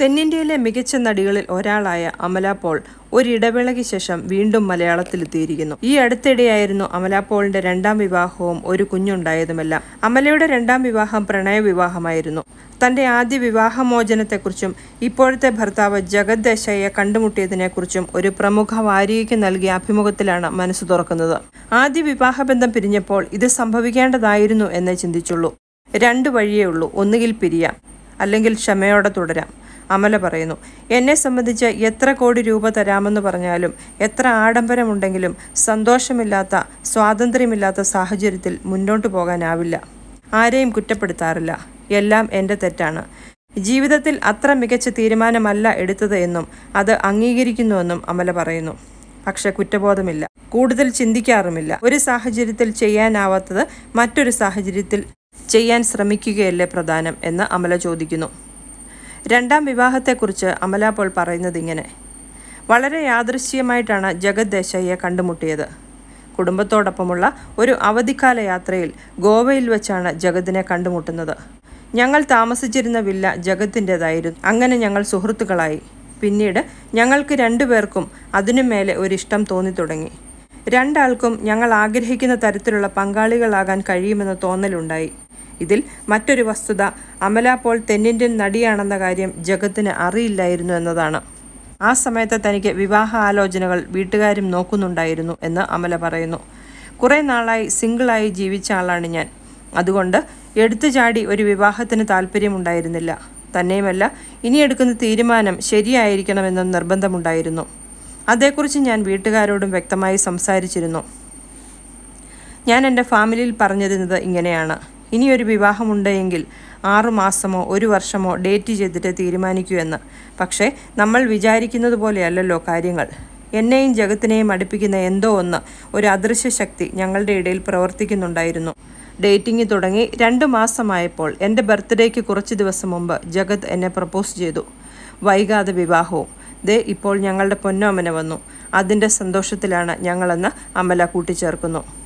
തെന്നിന്ത്യയിലെ മികച്ച നടികളിൽ ഒരാളായ അമല പോൾ ഒരിടവേളയ്ക്ക് ശേഷം വീണ്ടും മലയാളത്തിലെത്തിയിരിക്കുന്നു. ഈ അടുത്തിടെയായിരുന്നു അമല പോളിന്റെ രണ്ടാം വിവാഹവും ഒരു കുഞ്ഞുണ്ടായതുമെല്ലാം. അമലയുടെ രണ്ടാം വിവാഹം പ്രണയ വിവാഹമായിരുന്നു. തന്റെ ആദ്യ വിവാഹമോചനത്തെക്കുറിച്ചും ഇപ്പോഴത്തെ ഭർത്താവ് ജഗത് ദേശയെ കണ്ടുമുട്ടിയതിനെക്കുറിച്ചും ഒരു പ്രമുഖ വാരികയ്ക്ക് നൽകിയ അഭിമുഖത്തിലാണ് മനസ്സ് തുറക്കുന്നത്. ആദ്യ വിവാഹബന്ധം പിരിഞ്ഞപ്പോൾ ഇത് സംഭവിക്കേണ്ടതായിരുന്നു എന്നേ ചിന്തിച്ചുള്ളൂ. രണ്ട് വഴിയേ ഉള്ളൂ. ഒന്നുകിൽ പിരിയാം അല്ലെങ്കിൽ ക്ഷമയോടെ തുടരാം. അമല പറയുന്നു. എന്നെ സംബന്ധിച്ച് എത്ര കോടി രൂപ തരാമെന്ന് പറഞ്ഞാലും എത്ര ആഡംബരമുണ്ടെങ്കിലും സന്തോഷമില്ലാത്ത സ്വാതന്ത്ര്യമില്ലാത്ത സാഹചര്യത്തിൽ മുന്നോട്ടു പോകാനാവില്ല. ആരെയും കുറ്റപ്പെടുത്താറില്ല. എല്ലാം എന്റെ തെറ്റാണ്. ജീവിതത്തിൽ അത്ര മികച്ച തീരുമാനമല്ല എടുത്തത് എന്നും അത് അംഗീകരിക്കുന്നുവെന്നും അമല പറയുന്നു. പക്ഷെ കുറ്റബോധമില്ല. കൂടുതൽ ചിന്തിക്കാറുമില്ല. ഒരു സാഹചര്യത്തിൽ ചെയ്യാനാവാത്തത് മറ്റൊരു സാഹചര്യത്തിൽ ചെയ്യാൻ ശ്രമിക്കുകയല്ലേ പ്രധാനം? എന്ന് അമല ചോദിക്കുന്നു. രണ്ടാം വിവാഹത്തെക്കുറിച്ച് അമല പോൾ പറയുന്നത് ഇങ്ങനെ വളരെ യാദൃശ്യമായിട്ടാണ് ജഗത് ദേശയ്യെ കണ്ടുമുട്ടിയത്. കുടുംബത്തോടൊപ്പമുള്ള ഒരു അവധിക്കാല യാത്രയിൽ ഗോവയിൽ വെച്ചാണ് ജഗതിനെ കണ്ടുമുട്ടുന്നത്. ഞങ്ങൾ താമസിച്ചിരുന്ന വില്ല ജഗത്തിന്റെതായിരുന്നു. അങ്ങനെ ഞങ്ങൾ സുഹൃത്തുക്കളായി. പിന്നീട് ഞങ്ങൾക്ക് രണ്ടുപേർക്കും അതിനു മേലെ ഒരിഷ്ടം തോന്നി തുടങ്ങി. രണ്ടാൾക്കും ഞങ്ങൾ ആഗ്രഹിക്കുന്ന തരത്തിലുള്ള പങ്കാളികളാകാൻ കഴിയുമെന്ന തോന്നലുണ്ടായി. ഇതിൽ മറ്റൊരു വസ്തുത അമല പോൾ തെന്നിന്ത്യൻ നടിയാണെന്ന കാര്യം ജഗത്തിന് അറിയില്ലായിരുന്നു എന്നതാണ്. ആ സമയത്ത് തനിക്ക് വിവാഹ ആലോചനകൾ വീട്ടുകാരും നോക്കുന്നുണ്ടായിരുന്നു എന്ന് അമല പറയുന്നു. കുറേ നാളായി സിംഗിളായി ജീവിച്ച ആളാണ് ഞാൻ. അതുകൊണ്ട് എടുത്തു ചാടി ഒരു വിവാഹത്തിന് താല്പര്യമുണ്ടായിരുന്നില്ല. തന്നെയുമല്ല ഇനി എടുക്കുന്ന തീരുമാനം ശരിയായിരിക്കണമെന്നും നിർബന്ധമുണ്ടായിരുന്നു. അതേക്കുറിച്ച് ഞാൻ വീട്ടുകാരോടും വ്യക്തമായി സംസാരിച്ചിരുന്നു. ഞാൻ എന്റെ ഫാമിലിയിൽ പറഞ്ഞിരുന്നത് ഇങ്ങനെയാണ്. ഇനിയൊരു വിവാഹമുണ്ടെങ്കിൽ ആറുമാസമോ ഒരു വർഷമോ ഡേറ്റ് ചെയ്തിട്ട് തീരുമാനിക്കൂ എന്ന്. പക്ഷേ നമ്മൾ വിചാരിക്കുന്നത് പോലെയല്ലല്ലോ കാര്യങ്ങൾ. എന്നെയും ജഗത്തിനെയും അടുപ്പിക്കുന്ന എന്തോ ഒന്ന് ഒരു അദൃശ്യ ശക്തി ഞങ്ങളുടെ ഇടയിൽ പ്രവർത്തിക്കുന്നുണ്ടായിരുന്നു. ഡേറ്റിംഗ് തുടങ്ങി രണ്ട് മാസമായപ്പോൾ എന്റെ ബർത്ത്ഡേക്ക് കുറച്ച് ദിവസം മുമ്പ് ജഗത് എന്നെ പ്രപ്പോസ് ചെയ്തു. വൈകാതെ വിവാഹവും. ദേ ഇപ്പോൾ ഞങ്ങളുടെ പൊന്നോമന വന്നു. അതിന്റെ സന്തോഷത്തിലാണ് ഞങ്ങളെന്ന് അമല കൂട്ടിച്ചേർക്കുന്നു.